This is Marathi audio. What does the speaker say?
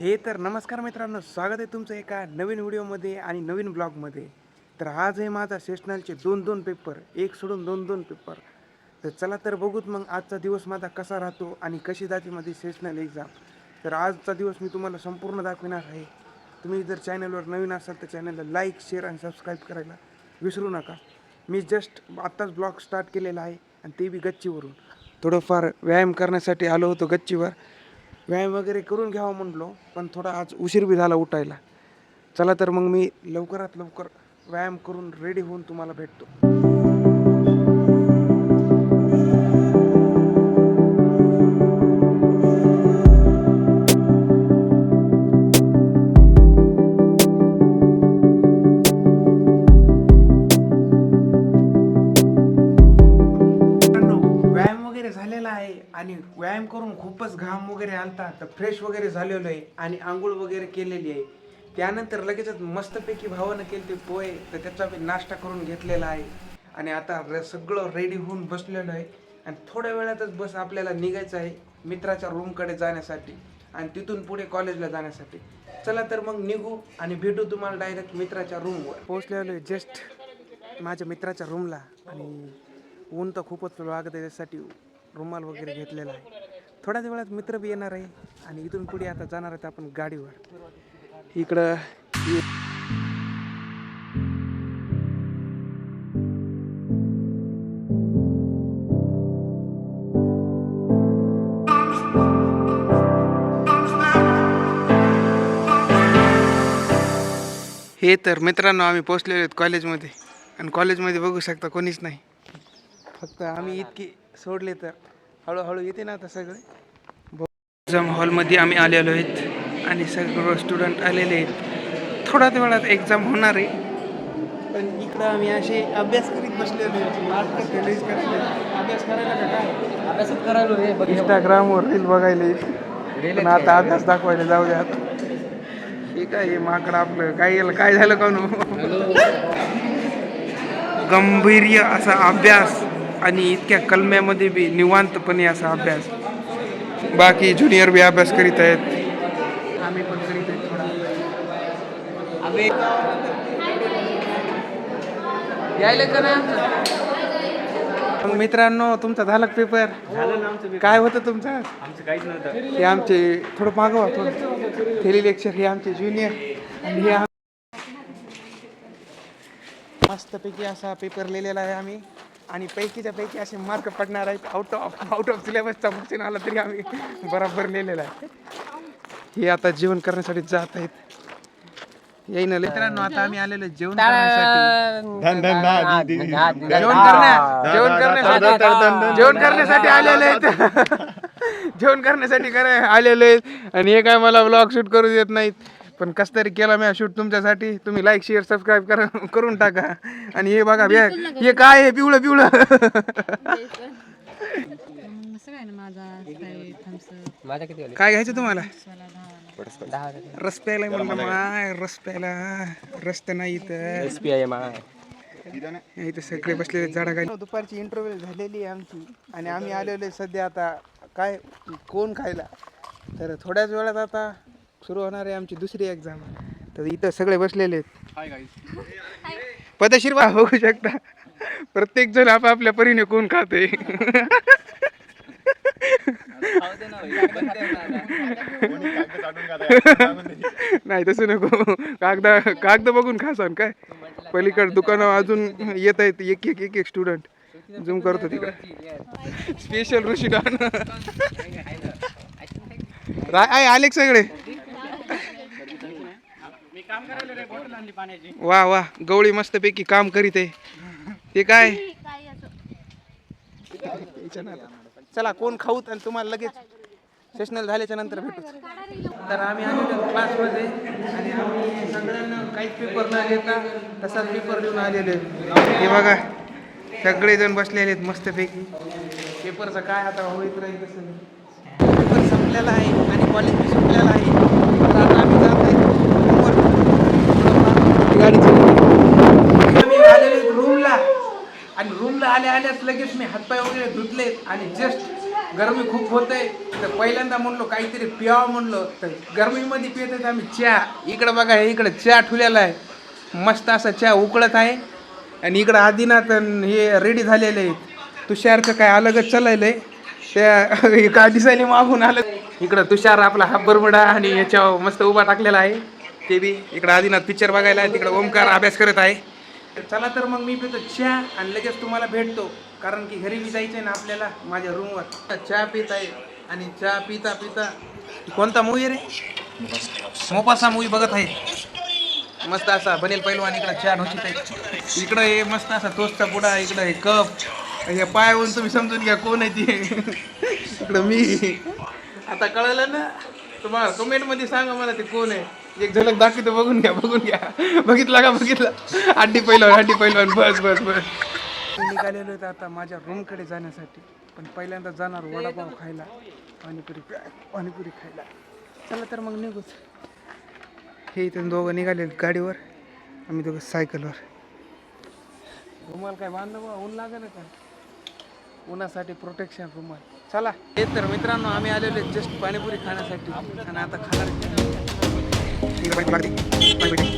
हे तर नमस्कार मित्रांनो स्वागत आहे तुमचं एका नवीन व्हिडिओमध्ये आणि नवीन ब्लॉगमध्ये. तर आज आहे माझा सेशनलचे दोन दोन पेपर एक सोडून दोन दोन पेपर. तर चला तर बघूत मग आजचा दिवस माझा कसा राहतो आणि कशी जाते माझी सेशनल एक्झाम तर आजचा दिवस मी तुम्हाला संपूर्ण दाखविणार आहे. तुम्ही जर चॅनलवर नवीन असाल तर चॅनलला लाईक शेअर आणि सबस्क्राईब करायला विसरू नका. मी जस्ट आत्ताच ब्लॉग स्टार्ट केलेला आहे आणि ते बी गच्चीवरून. थोडंफार व्यायाम करण्यासाठी आलो होतो गच्चीवर. व्यायाम वगैरे करून घ्यावा म्हणलो पण थोडा आज उशीर बी झाला उठायला. चला तर मग मी लवकरात लवकर व्यायाम करून रेडी होऊन तुम्हाला भेटतो. आणि व्यायाम करून खूपच घाम वगैरे आलता तर फ्रेश वगैरे झालेलो आहे आणि आंघोळ वगैरे केलेली आहे. त्यानंतर लगेचच मस्तपैकी भावानं केले ते पोहे तर त्याचा मी नाश्ता करून घेतलेला आहे. आणि आता र सगळं रेडी होऊन बसलेलो आहे. आणि थोड्या वेळातच बस आपल्याला निघायचं आहे मित्राच्या रूमकडे जाण्यासाठी आणि तिथून पुढे कॉलेजला जाण्यासाठी. चला तर मग निघू आणि भेटू तुम्हाला डायरेक्ट मित्राच्या रूमवर पोहोचलेलो आहे जस्ट माझ्या मित्राच्या रूमला आणि ऊन तर खूपच लागत आहे त्यासाठी. रुमाल वगैरे घेतलेला आहे. थोड्याच वेळात मित्र बी येणार आहे आणि इथून पुढे आता जाणार आहेत आपण गाडीवर. इकडं हे तर मित्रांनो आम्ही पोचलेलो आहेत कॉलेजमध्ये. आणि कॉलेजमध्ये बघू शकता कोणीच नाही. फक्त आम्ही इतकी सोडले तर. हळूहळू येते ना आता सगळे. एक्झाम हॉलमध्ये आम्ही आलेलो आहेत आणि सगळं स्टुडंट आलेले आहेत. थोड्याच वेळात एक्झाम होणार आहे. पण इकडं आम्ही असे अभ्यास करीत बसलेलो आहे. करायला. अभ्यास करायला का काय? अभ्यासच करायलो इंस्टाग्रामवर रील बघायला. पण आता अभ्यास दाखवायला जाऊ द्या आता हे काय हे माकड आपलं. काय गेलं काय झालं का नो गंभीर्य असा अभ्यास. आणि इतक्या कलम्यामध्ये बी निवांतपणे असा अभ्यास. बाकी ज्युनियर बी अभ्यास करीत आहेत. आम्ही पण करीत आहेत थोडा. यायला का नाही मग मित्रांनो तुमचा झाला पेपर झालं ना आमचं काय होतं तुमचं? आमचं काहीच नव्हतं. हे आमचे थोडं मागवा थोडं थेली लेक्चर हे आमचे ज्युनियर आणि हे मस्तपैकी असा पेपर लिहिलेला आहे आम्ही. आणि पैकीच्या पैकी असे मार्क पडणार आहेत. आउट ऑफ आउट ऑफ सिलेबसचा क्वेश्चन आला तरी आम्ही बरोबर लिहिलेला आहे. हे आता जेवण करण्यासाठी जात आहेत. येईन मित्रांनो आता आम्ही आलेलो आहे जेवण करण्यासाठी. जेवण करण्या जेवण करण्यासाठी जेवण करण्यासाठी आलेले आहेत. जेवण करण्यासाठी करे आलेले आहेत. आणि हे काय मला ब्लॉग शूट करू देत नाहीत. पण कस तरी केला मी शूट तुमच्यासाठी. तुम्ही लाईक शेअर सबस्क्राईब करा करून टाका. आणि हे बघा बे- हे काय आहे? पिवळं पिवळं. काय घ्यायचं तुम्हाला? रस प्यायला म्हणलं माय रस प्यायला. रस्त नाही इथं. सगळे बसलेले झाडा खाली. दुपारची इंटरव्ह्यू झालेली आहे आमची. आणि आम्ही आलेलो आहे सध्या आता. काय कोण खायला? तर थोड्याच वेळात आता सुरू होणार आहे आमची दुसरी एक्झाम तर इथं सगळे बसलेले आहेत. पदशीर बा बघू शकता. प्रत्येक जण आपापल्या परीने कोण खाते? नाही तसं नको. कागदा कागद बघून खासान काय? पलीकडे दुकानं अजून येत आहेत एक एक एक एक स्टुडंट झूम करतो तिकडे. स्पेशल ऋषी डान का सगळे. वा वा गवळी मस्तपैकी काम करीत आहे. ते काय? चला कोण खाऊत आणि तुम्हाला लगेच सेशनल झाल्याच्यानंतर भेटू. तर आम्ही आलेलो क्लासमध्ये आणि आम्ही सगळ्यांना काहीच पेपर न घेता तसाच पेपर लिहून आलेले हे बघा सगळेजण बसलेले आहेत मस्तपैकी. पेपरचं काय आता होईत राहील तसं. नाही. पेपर संपलेला आहे आणि कॉलेज बी संपलेला आहे तर आता आम्ही जात आहे रूमवर. थोडंफार गाडी मी आलेले रूमला. आणि रूमला आल्या आल्याच लगेच मी हातपाय वगैरे धुतले आणि जस्ट गरमी खूप होत आहे तर पहिल्यांदा म्हणलो काहीतरी प्यावं म्हणलो. तर गरमीमध्ये पियत आहेत आम्ही चहा. इकडं बघा हे इकडं चहा ठुलेला आहे. मस्त असा चहा उकळत आहे. आणि इकडं आदिनाथ हे रेडी झालेले आहेत. तुषारचं काय अलगच चाललेलं आहे त्या एका दिसायला मागून आलं. इकडं तुषार आपला हा बरबडा आणि याच्यावर मस्त उभा टाकलेला आहे. ते बी. इकडं आदिनाथ पिक्चर बघायला आहे तिकडं ओमकार अभ्यास करत आहे. चला तर मग मी पितो चहा आणि लगेच तुम्हाला भेटतो. कारण की घरी बी जायचं आहे ना आपल्याला माझ्या रूमवर चहा पित आहे आणि चहा पिता पिता कोणता मूवी रे? मोपासा मूवी बघत आहे. मस्त असा बनेल पैलवान इकडं चहा नोचित आहे इकडं हे मस्त असा तोस्ता पुडा इकडं हे कप. हे पायावरून तुम्ही समजून घ्या कोण आहे ते. इकडं मी. आता कळलं ना? तुम्हाला कमेंटमध्ये सांगा मला ते कोण आहे. एक झलक दाखवतो बघून घ्या बघून घ्या. बघितला का बघितला? अड्डी पैलवान अड्डी पैलवान. बस बस बस. मी निघालेलो आहे आता माझ्या रूमकडे जाण्यासाठी. पण पहिल्यांदा जाणार वडापाव खायला पाणीपुरी पाणीपुरी खायला. चला तर मग निघूच हे इथून दोघं निघाले गाडीवर आम्ही दोघं सायकलवर. रुमाल काय बांधलं बा ऊन लागेल का उन्हासाठी प्रोटेक्शन रुमाल. चला. हे तर मित्रांनो आम्ही आलेलो जस्ट पाणीपुरी खाण्यासाठी. आणि आता खाणार इकडं पाणीपुरी